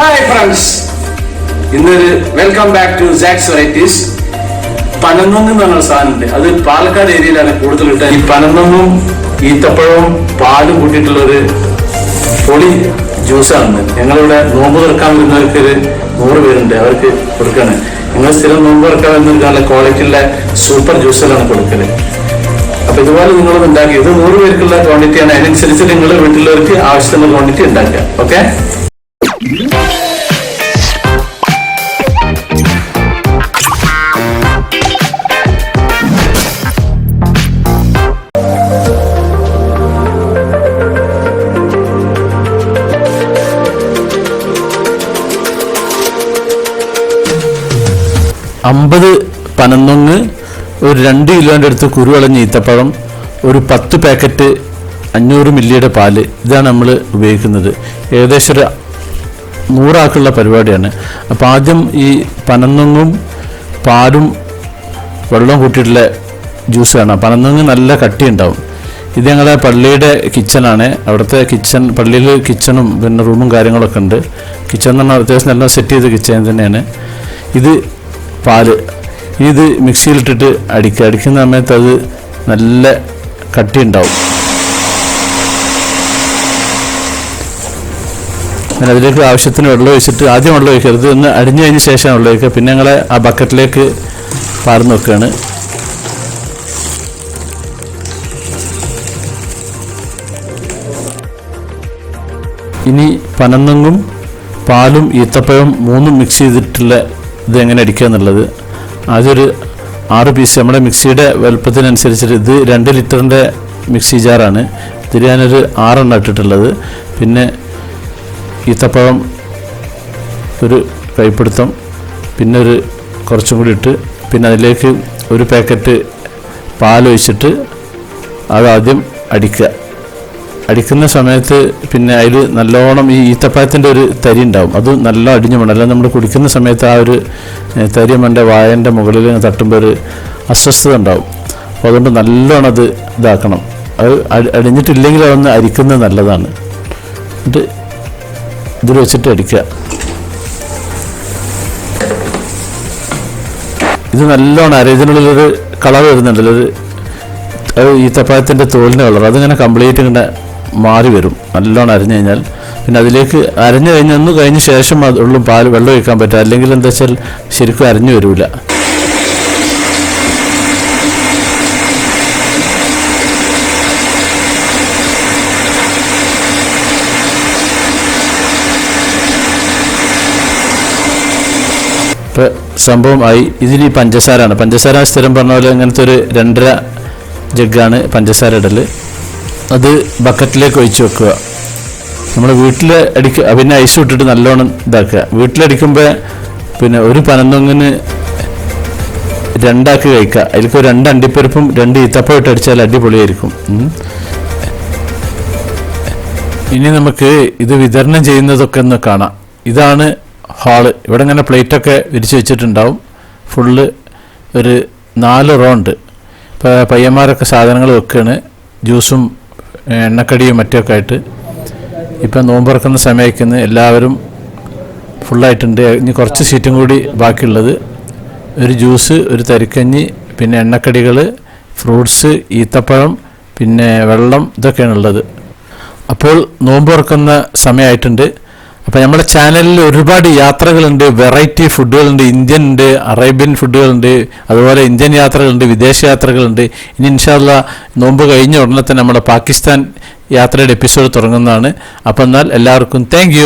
Hi friends ഇന്നൊരു welcome back to Saks varieties പനന്നൊന്നും പറഞ്ഞ സാധനമുണ്ട് അത് പാലക്കാട് ഏരിയയിലാണ് കൂടുതൽ കിട്ടുക. ഈ പനന്നൊന്നും ഈത്തപ്പഴവും പാലും കൂട്ടിയിട്ടുള്ള ഒരു പൊളി ജ്യൂസാണ് ഞങ്ങളിവിടെ നോമ്പ് തുറക്കാൻ വരുന്നവർക്ക് ഒരു നൂറ് പേരുണ്ട്. അവർക്ക് കൊടുക്കാണ്. നിങ്ങൾ സ്ഥിരം നോമ്പ് തുറക്കാൻ വരുന്നവർക്ക് നല്ല ക്വാളിറ്റിയുള്ള സൂപ്പർ ജ്യൂസുകളാണ് കൊടുക്കൽ. അപ്പൊ ഇതുപോലെ നിങ്ങൾ ഉണ്ടാക്കി. ഇത് നൂറ് പേർക്കുള്ള ക്വാണ്ടിറ്റിയാണ് അതിനനുസരിച്ച് നിങ്ങൾ വീട്ടിലുള്ളവർക്ക് ആവശ്യത്തിനുള്ള ക്വാണ്ടിറ്റി ഉണ്ടാക്കുക. ഓക്കെ അമ്പത് പനന്നൊങ്ങ് ഒരു രണ്ട് കിലോന്റെ അടുത്ത് കുരുവളഞ്ഞ ഈത്തപ്പഴം ഒരു പത്ത് പാക്കറ്റ് അഞ്ഞൂറ് മില്ലിയുടെ പാൽ. ഇതാണ് നമ്മൾ ഉപയോഗിക്കുന്നത്. ഏകദേശം ഒരു നൂറാക്കുള്ള പരിപാടിയാണ്. അപ്പോൾ ആദ്യം ഈ പനന്നൊങ്ങും പാലും വെള്ളം കൂട്ടിയിട്ടുള്ള ജ്യൂസ് വേണം പനന്നൊങ്ങ് നല്ല കട്ടിയുണ്ടാവും. ഇത് ഞങ്ങളുടെ പള്ളിയുടെ കിച്ചണാണ്. അവിടുത്തെ കിച്ചൺ പള്ളിയിൽ കിച്ചണും പിന്നെ റൂമും കാര്യങ്ങളൊക്കെ ഉണ്ട്. കിച്ചൺ എന്ന് പറഞ്ഞാൽ അത്യാവശ്യം നല്ല സെറ്റ് ചെയ്ത കിച്ചൺ തന്നെയാണ്. ഇത് പാൽ ഇത് മിക്സിയിലിട്ടിട്ട് അടിക്കുക. അടിക്കുന്ന സമയത്ത് അത് നല്ല കട്ടി ഉണ്ടാവും അങ്ങനെ അതിലേക്ക് ആവശ്യത്തിന് വെള്ളം ഒഴിച്ചിട്ട് ആദ്യം വെള്ളം ഒഴിക്കരുത് ഒന്ന് അടിഞ്ഞു കഴിഞ്ഞ ശേഷം വെള്ളം ഒഴിക്കുക. പിന്നെ ഞങ്ങളെ ആ ബക്കറ്റിലേക്ക് പാർന്ന് വെക്കുകയാണ്. ഇനി പനന്നങ്ങും പാലും ഈത്തപ്പഴവും മൂന്നും മിക്സ് ചെയ്തിട്ടുള്ള ഇത് എങ്ങനെ അടിക്കുക എന്നുള്ളത്. ആദ്യം ഒരു ആറ് പീസ് നമ്മുടെ മിക്സിയുടെ വലുപ്പത്തിനനുസരിച്ചിട്ട് ഇത് രണ്ട് ലിറ്ററിന്റെ മിക്സി ജാറാണ് ഇതിൽ ഞാനൊരു ആറെണ്ണം ഇട്ടിട്ടുള്ളത്. പിന്നെ ഈത്തപ്പഴം ഒരു കൈപ്പിടുത്തം പിന്നെ ഒരു കുറച്ചും കൂടി ഇട്ട് പിന്നെ അതിലേക്ക് ഒരു പാക്കറ്റ് പാലൊഴിച്ചിട്ട് അതാദ്യം അടിക്കുക. അടിക്കുന്ന സമയത്ത് പിന്നെ അതിൽ നല്ലോണം ഈ ഈത്തപ്പഴത്തിന്റെ ഒരു തരി ഉണ്ടാവും. അത് നല്ല അടിഞ്ഞു വേണം അല്ലാതെ നമ്മൾ കുടിക്കുന്ന സമയത്ത് ആ ഒരു തരി നമ്മുടെ വായന്റെ മുകളിൽ തട്ടുമ്പോൾ ഒരു അസ്വസ്ഥത ഉണ്ടാവും. അപ്പോൾ അതുകൊണ്ട് നല്ലോണം അത് ഇതാക്കണം. അത് അടി- അടിഞ്ഞിട്ടില്ലെങ്കിൽ അതൊന്ന് അരിക്കുന്നത് നല്ലതാണ്. എന്നിട്ട് ഇതിൽ വെച്ചിട്ട് അടിക്കുക. ഇത് നല്ലോണം അര ഇതിനുള്ളിലൊരു കളർ വരുന്നുണ്ടല്ലോ. ഒരു ഈത്തപ്പഴത്തിന്റെ തോലിന്റെ കളർ. അതിങ്ങനെ കംപ്ലീറ്റ് ഇങ്ങനെ മാറി വരും നല്ലോണം അരഞ്ഞു കഴിഞ്ഞാൽ പിന്നെ അതിലേക്ക് അരഞ്ഞു കഴിഞ്ഞ് ഒന്ന് കഴിഞ്ഞ ശേഷം അതുള്ളൂ പാൽ വെള്ളം ഒഴിക്കാൻ പറ്റും അല്ലെങ്കിൽ എന്താ വെച്ചാൽ ശരിക്കും അരഞ്ഞു വരില്ല സംഭവം ആയി. ഇതിൽ ഈ പഞ്ചസാരയാണ്. പഞ്ചസാര സ്ഥിരം പറഞ്ഞ പോലെ ഇങ്ങനത്തെ ഒരു രണ്ടര ജഗ്ഗാണ് പഞ്ചസാര ഇടൽ അത് ബക്കറ്റിലേക്ക് ഒഴിച്ച് വെക്കുക. നമ്മൾ വീട്ടിൽ അടിക്കുക പിന്നെ ഐസ് ഇട്ടിട്ട് നല്ലോണം ഇതാക്കുക. വീട്ടിലടിക്കുമ്പോൾ പിന്നെ ഒരു പനന്തൊങ്ങിന് രണ്ടാക്കി കഴിക്കുക. അതിലേക്ക് രണ്ട് അണ്ടിപ്പരിപ്പും രണ്ട് ഈത്തപ്പം ഇട്ട് അടിച്ചാൽ അടിപൊളിയായിരിക്കും. ഇനി നമുക്ക് ഇത് വിതരണം ചെയ്യുന്നതൊക്കെ ഒന്ന് കാണാം. ഇതാണ് ഹാൾ. ഇവിടെ ഇങ്ങനെ പ്ലേറ്റൊക്കെ വിരിച്ച് വെച്ചിട്ടുണ്ടാവും. ഫുള്ള് ഒരു നാല് റോ ഉണ്ട് ഇപ്പോൾ പയ്യന്മാരൊക്കെ സാധനങ്ങൾ വെക്കുകയാണ് ജ്യൂസും എണ്ണക്കടിയും മറ്റൊക്കെ ആയിട്ട് ഇപ്പം നോമ്പിറക്കുന്ന സമയക്കുന്ന എല്ലാവരും ഫുള്ളായിട്ടുണ്ട്. ഇനി കുറച്ച് സീറ്റും കൂടി ബാക്കിയുള്ളത്. ഒരു ജ്യൂസ് ഒരു തരിക്കഞ്ഞി പിന്നെ എണ്ണക്കടികൾ ഫ്രൂട്ട്സ് ഈത്തപ്പഴം പിന്നെ വെള്ളം ഇതൊക്കെയാണുള്ളത്. അപ്പോൾ നോമ്പ് തുറക്കുന്ന സമയമായിട്ടുണ്ട്. അപ്പോൾ നമ്മുടെ ചാനലിൽ ഒരുപാട് യാത്രകളുണ്ട്. വെറൈറ്റി ഫുഡുകളുണ്ട് ഇന്ത്യൻ ഉണ്ട് അറേബ്യൻ ഫുഡുകളുണ്ട് അതുപോലെ ഇന്ത്യൻ യാത്രകളുണ്ട് വിദേശ യാത്രകളുണ്ട്. ഇനി ഇൻഷാല്ല നോമ്പ് കഴിഞ്ഞ ഉടനെ തന്നെ നമ്മുടെ പാകിസ്ഥാൻ യാത്രയുടെ എപ്പിസോഡ് തുടങ്ങുന്നതാണ്. അപ്പോൾ എന്നാൽ എല്ലാവർക്കും താങ്ക്